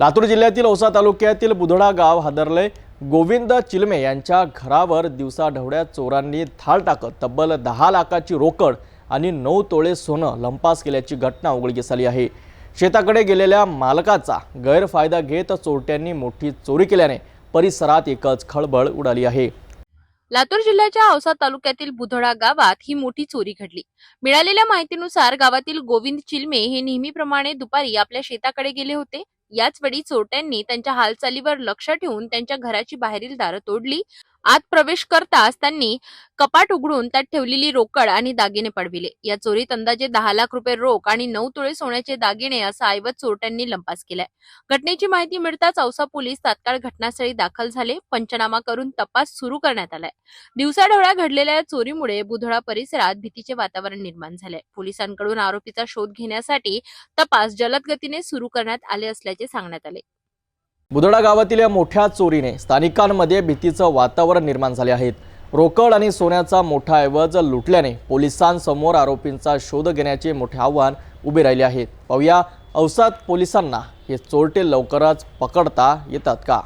लातूर जिल्ह्यातील औसा तालुक्यातील बुधडा गाव हादरले गोविंद चिलमे यांच्या घरावर दिवसाढवळ्या चोरांनी थाळ टाकत तब्बल दहा लाखाची रोकड आणि नऊ तोळे सोनं लंपास केल्याची घटना उघडकीस आली आहे. शेताकडे गेलेल्या मालकाचा गैरफायदा घेत चोरट्यांनी मोठी चोरी केल्याने परिसरात एकच खळबळ उडाली आहे. लातूर जिल्ह्याच्या औसा तालुक्यातील बुधडा गावात ही मोठी चोरी घडली. मिळालेल्या माहितीनुसार गावातील गोविंद चिलमे हे नेहमीप्रमाणे दुपारी आपल्या शेताकडे गेले होते. याच वेळी चोरट्यांनी त्यांच्या हालचालीवर लक्ष ठेवून त्यांच्या घराची बाहेरील दारं तोडली. आत प्रवेश करताच त्यांनी कपाट उघडून त्यात ठेवलेली रोकड आणि दागिने पडविले. या चोरीत अंदाजे दहा लाख रुपये रोख आणि नऊ तुळे सोन्याचे दागिने असा ऐवज चोरट्यांनी लंपास केलाय. घटनेची माहिती मिळताच औसा पोलीस तात्काळ घटनास्थळी दाखल झाले. पंचनामा करून तपास सुरू करण्यात आलाय. दिवसाढवळ्या घडलेल्या या चोरीमुळे बुधळा परिसरात भीतीचे वातावरण निर्माण झाले पोलिसांकडून आरोपीचा शोध घेण्यासाठी तपास जलद गतीने सुरू करण्यात आले असल्याचे सांगण्यात आले. बुधडा गावातील या मोठ्या चोरीने स्थानिकांमध्ये भीतीचं वातावरण निर्माण झाले आहेत रोकड आणि सोन्याचा मोठा ऐवज लुटल्याने पोलिसांसमोर आरोपींचा शोध घेण्याचे मोठे आव्हान उभे राहिले आहे. पाहूया अवसाद पोलिसांना हे चोरटे लवकरच पकडता येतात का?